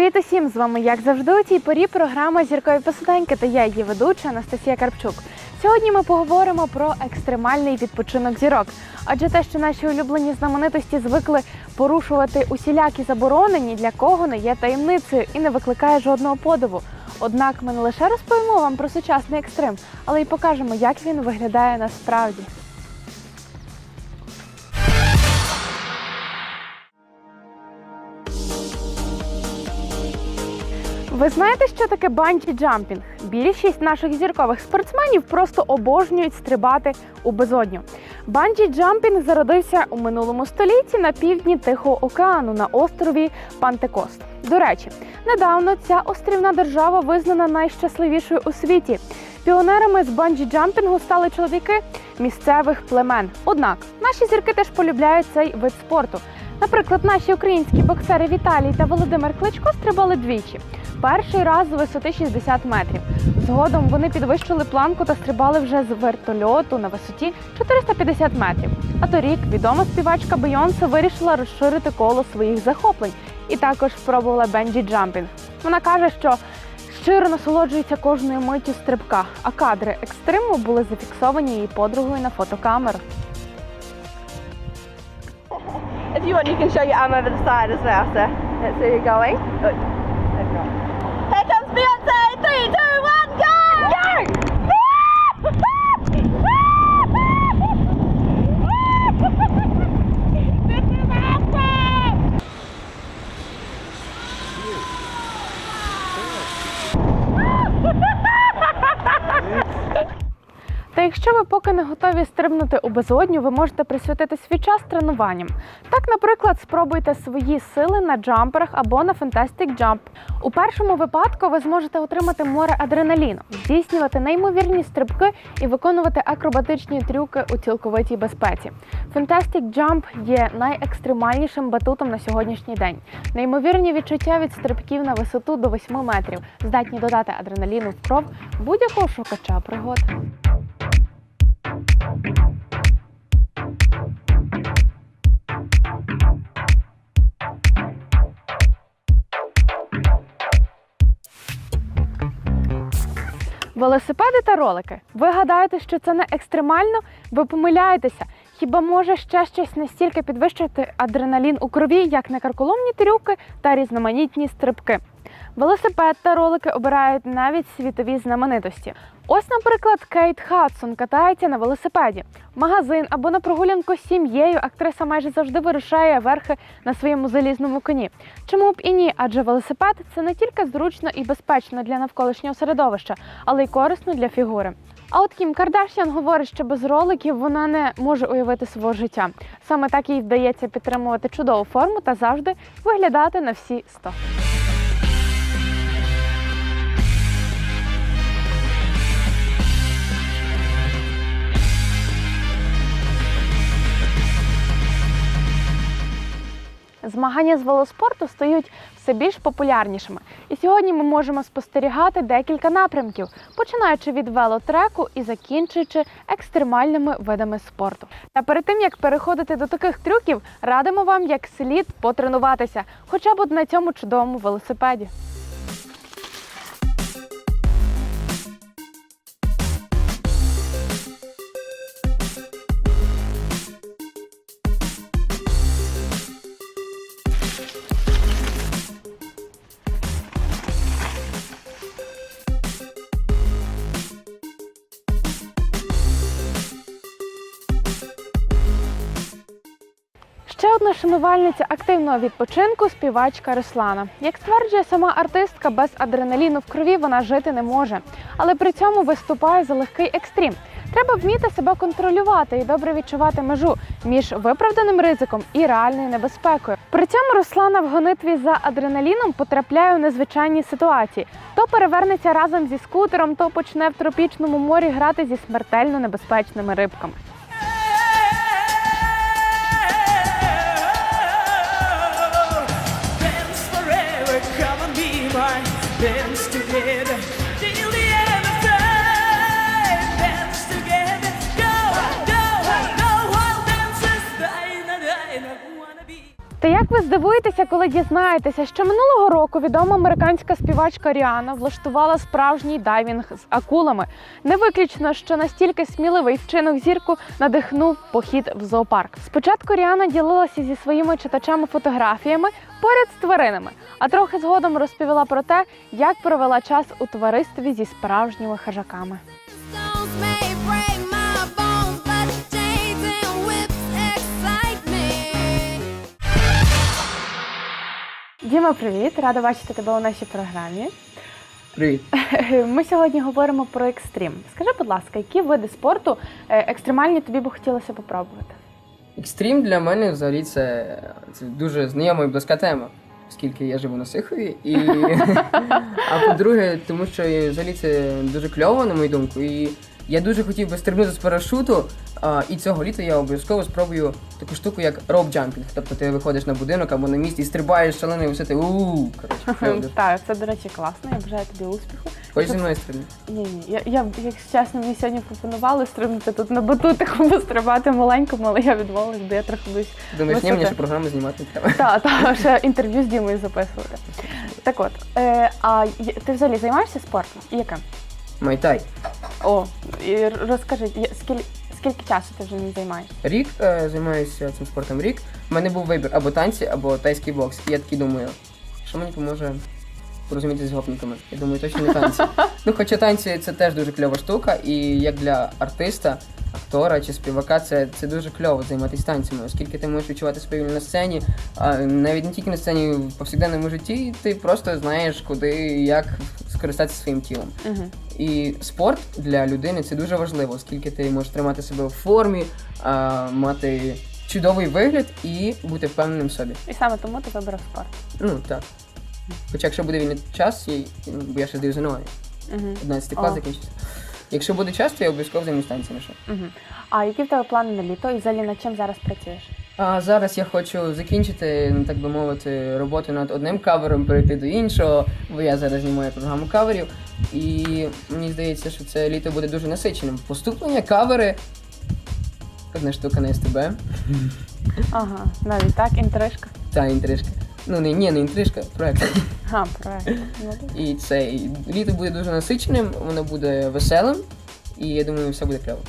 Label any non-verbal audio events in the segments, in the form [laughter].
Привіт усім! З вами, як завжди, у цій порі програма Зіркові посиденьки та я, її ведуча Анастасія Карпчук. Сьогодні ми поговоримо про екстремальний відпочинок зірок. Адже те, що наші улюблені знаменитості звикли порушувати усілякі заборони, ні для кого не є таємницею і не викликає жодного подиву. Однак ми не лише розповімо вам про сучасний екстрим, але й покажемо, як він виглядає насправді. Ви знаєте, що таке банджі джампінг? Більшість наших зіркових спортсменів просто обожнюють стрибати у безодню. Банджі джампінг зародився у минулому столітті на півдні Тихого океану на острові Пантекост. До речі, недавно ця острівна держава визнана найщасливішою у світі. Піонерами з банджі джампінгу стали чоловіки місцевих племен. Однак наші зірки теж полюбляють цей вид спорту. Наприклад, наші українські боксери Віталій та Володимир Кличко стрибали двічі. Перший раз з висоти 60 метрів. Згодом вони підвищили планку та стрибали вже з вертольоту на висоті 450 метрів. А торік відома співачка Бейонсе вирішила розширити коло своїх захоплень і також спробувала бенджі джампінг. Вона каже, що щиро насолоджується кожною миттю стрибка, а кадри екстриму були зафіксовані її подругою на фотокамеру. If you want, you can show your arm over the side as well. So that's where you're going. Якщо ви поки не готові стрибнути у безодню, ви можете присвятити свій час тренуванням. Так, наприклад, спробуйте свої сили на джамперах або на Fantastic Jump. У першому випадку ви зможете отримати море адреналіну, здійснювати неймовірні стрибки і виконувати акробатичні трюки у цілковитій безпеці. Fantastic Jump є найекстремальнішим батутом на сьогоднішній день. Неймовірні відчуття від стрибків на висоту до 8 метрів здатні додати адреналіну в кров будь-якого шукача пригод. Велосипеди та ролики. Ви гадаєте, що це не екстремально? Ви помиляєтеся. Хіба може ще щось настільки підвищити адреналін у крові, як не карколомні трюки та різноманітні стрибки? Велосипед та ролики обирають навіть світові знаменитості. Ось, наприклад, Кейт Хадсон катається на велосипеді. Магазин або на прогулянку з сім'єю актриса майже завжди вирушає верхи на своєму залізному коні. Чому б і ні? Адже велосипед це не тільки зручно і безпечно для навколишнього середовища, але й корисно для фігури. А от Кім Кардашян говорить, що без роликів вона не може уявити свого життя. Саме так їй вдається підтримувати чудову форму та завжди виглядати на всі 100. Змагання з велоспорту стають все більш популярнішими. І сьогодні ми можемо спостерігати декілька напрямків, починаючи від велотреку і закінчуючи екстремальними видами спорту. Та перед тим як переходити до таких трюків, радимо вам як слід потренуватися, хоча б на цьому чудовому велосипеді. Ще одна шанувальниця активного відпочинку співачка Руслана. Як стверджує сама артистка, без адреналіну в крові вона жити не може, але при цьому виступає за легкий екстрім. Треба вміти себе контролювати і добре відчувати межу між виправданим ризиком і реальною небезпекою. При цьому Руслана в гонитві за адреналіном потрапляє у незвичайні ситуації: то перевернеться разом зі скутером, то почне в тропічному морі грати зі смертельно небезпечними рибками. Здивуєтеся, коли дізнаєтеся, що минулого року відома американська співачка Ріана влаштувала справжній дайвінг з акулами. Не виключно, що настільки сміливий вчинок зірку надихнув похід в зоопарк. Спочатку Ріана ділилася зі своїми читачами фотографіями поряд з тваринами, а трохи згодом розповіла про те, як провела час у товаристві зі справжніми хижаками. Діма, привіт! Рада бачити тебе у нашій програмі. Привіт. [laughs] Ми сьогодні говоримо про екстрім. Скажи, будь ласка, які види спорту е, екстремальні тобі би хотілося попробувати? Екстрім для мене взагалі це, це дуже знайома і близька тема, оскільки я живу на Сихові. І... [laughs] [laughs] а по-друге, тому що взагалі це дуже кльово, на мою думку. І я дуже хотів би стрибнути з парашуту. А, і цього літа я обов'язково спробую таку штуку, як роп-джампінг. Тобто ти виходиш на будинок або на місці і стрибаєш шаленої висоти. Ууу, коротше, кльово дуже. Так, це, до речі, класно. Я бажаю тобі успіху. Хочеш зі мною стрибнути? Ні, ні. Я, я якщо чесно, мені сьогодні пропонували стрибнути тут на батутику, [laughs] пострибати маленькому, але я відмовилась, бо я трохи боюсь. Думаєш, ні, мені ще програму знімати треба. Та, та, ще інтерв'ю з Дімою записувати. Так от, е, а ти взагалі займаєшся спортом? І Яким? Майтай. О, і розкажи, я- скільки, скільки часу ти вже ним займаєшся? Рік е, займаюся цим спортом рік. У мене був вибір або танці, або тайський бокс. І я такий думаю, що мені поможе порозуміти з гопниками. Я думаю, точно не танці. [laughs] ну, хоча танці це теж дуже кльова штука, і як для артиста, актора чи співака, це, це дуже кльово займатися танцями, оскільки ти можеш відчувати себе вільно на сцені, а навіть не тільки на сцені, в повсякденному житті, ти просто знаєш, куди і як скористатися своїм тілом. Угу. І спорт для людини це дуже важливо, оскільки ти можеш тримати себе в формі, а, мати чудовий вигляд і бути впевненим в собі. І саме тому ти вибрав спорт. Ну так. Хоча якщо буде вільний час, я, бо я ще здаю ЗНО, Угу. 11 клас закінчиться. Якщо буде час, то я обов'язково займусь танцями ще. Угу. А які в тебе плани на літо і взагалі над чим зараз працюєш? А зараз я хочу закінчити, ну так би мовити, роботу над одним кавером, перейти до іншого, бо я зараз знімаю програму каверів. І мені здається, що це літо буде дуже насиченим. Поступлення, кавери. Одна штука на СТБ. Ага, навіть так, інтрижка. Та інтрижка. Ну не, ні, не інтрижка, проект. [laughs] Ага, проект. Ну. І це і літо буде дуже насиченим, воно буде веселим, і я думаю, все буде кльово.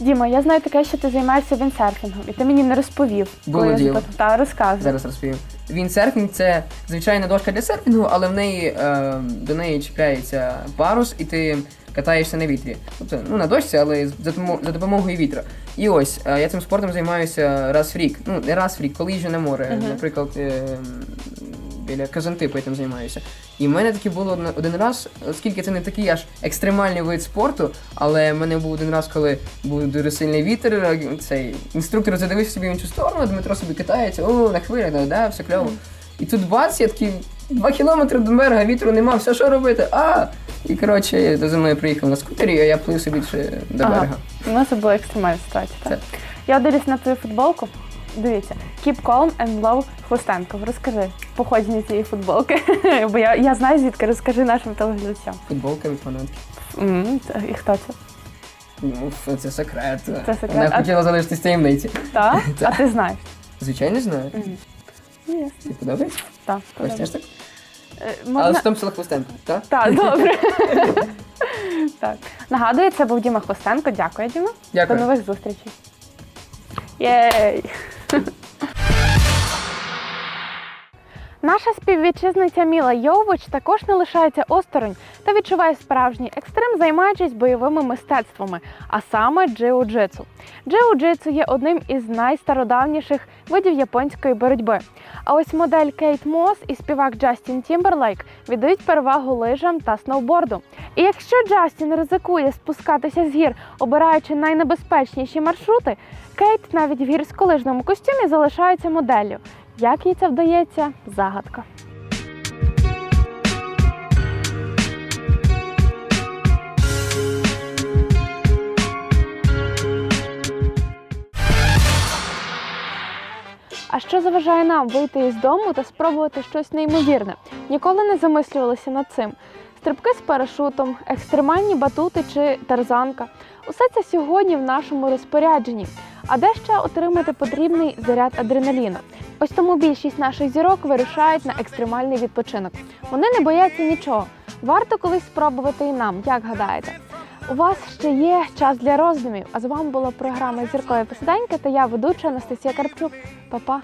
Діма, я знаю таке, що ти займаєшся віндсерфінгом, і ти мені не розповів. Було коли я діло. Та, розказуй. Зараз розповім. Віндсерфінг це звичайна дошка для серфінгу, але в неї е, до неї чіпляється парус, і ти катаєшся на вітрі. Тобто, ну на дошці, але за за допомогою вітра. І ось е, я цим спортом займаюся раз в рік. Ну, не раз в рік, коли їжджу на море. Наприклад, е, біля Казантипу я там займаюся. І в мене таки було один раз, оскільки це не такий аж екстремальний вид спорту, але в мене був один раз, коли був дуже сильний вітер, цей інструктор задивився собі в іншу сторону, Дмитро собі катається, о, на хвилях, да, да, все кльово. І тут бац, я такий два кілометри до берега, вітру нема, все що робити? А! І коротше, до зі мною приїхав на скутері, а я плив собі ще до Ага. берега. У нас це була екстремальна ситуація. Так. Так. Я дивлюсь на твою футболку. Дивіться, Keep calm and love Хвостенко. Розкажи походження цієї футболки. [laughs] Бо я, я знаю звідки, розкажи нашим телеглядачам. Футболка від фанатки. Це- І хто це? Ну, це- секрет. Це секрет. Вона А- хотіла залишитись таємниці. Так? [laughs] А ти знаєш? Звичайно, знаю. Ну, ясно. Тобі подобається? Так, Ось теж так? Е, Але Можна... з Том Хвостенко, так? Так, [laughs] добре. так. Нагадую, це був Діма Хвостенко. Дякую, Діма. Дякую. До нових зустрічей. Єй! Наша співвітчизниця Міла Йович також не лишається осторонь та відчуває справжній екстрем, займаючись бойовими мистецтвами, а саме джиу-джитсу. Джиу-джитсу є одним із найстародавніших видів японської боротьби. А ось модель Кейт Мос і співак Джастін Тімберлейк віддають перевагу лижам та сноуборду. І якщо Джастін ризикує спускатися з гір, обираючи найнебезпечніші маршрути, Кейт навіть в гірськолижному костюмі залишається моделлю. Як їй це вдається? Загадка. А що заважає нам вийти із дому та спробувати щось неймовірне? Ніколи не замислювалися над цим. Стрибки з парашутом, екстремальні батути чи тарзанка. Усе це сьогодні в нашому розпорядженні. А де ще отримати потрібний заряд адреналіну? Ось тому більшість наших зірок вирушають на екстремальний відпочинок. Вони не бояться нічого. Варто колись спробувати і нам, як гадаєте? У вас ще є час для роздумів. А з вами була програма Зіркові посиденьки та я ведуча Анастасія Карпчук. Па-па!